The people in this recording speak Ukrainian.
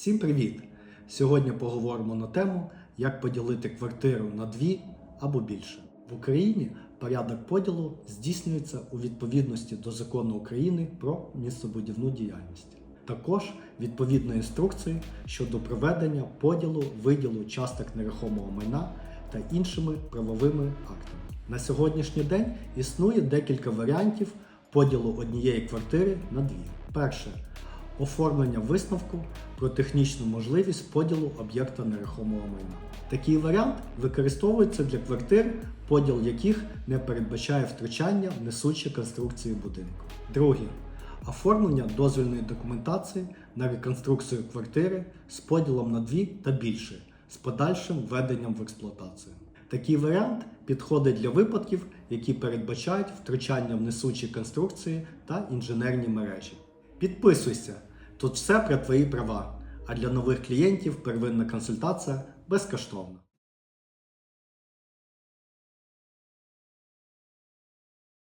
Всім привіт! Сьогодні поговоримо на тему, як поділити квартиру на дві або більше. В Україні порядок поділу здійснюється у відповідності до закону України про містобудівну діяльність. Також відповідно інструкції щодо проведення поділу, виділу часток нерухомого майна та іншими правовими актами. На сьогоднішній день існує декілька варіантів поділу однієї квартири на дві. Перше оформлення висновку про технічну можливість поділу об'єкта нерухомого майна. Такий варіант використовується для квартир, поділ яких не передбачає втручання в несучі конструкції будинку. Друге оформлення дозвільної документації на реконструкцію квартири з поділом на дві та більше з подальшим введенням в експлуатацію. Такий варіант підходить для випадків, які передбачають втручання в несучі конструкції та інженерні мережі. Підписуйся, тут все про твої права. А для нових клієнтів первинна консультація безкоштовна.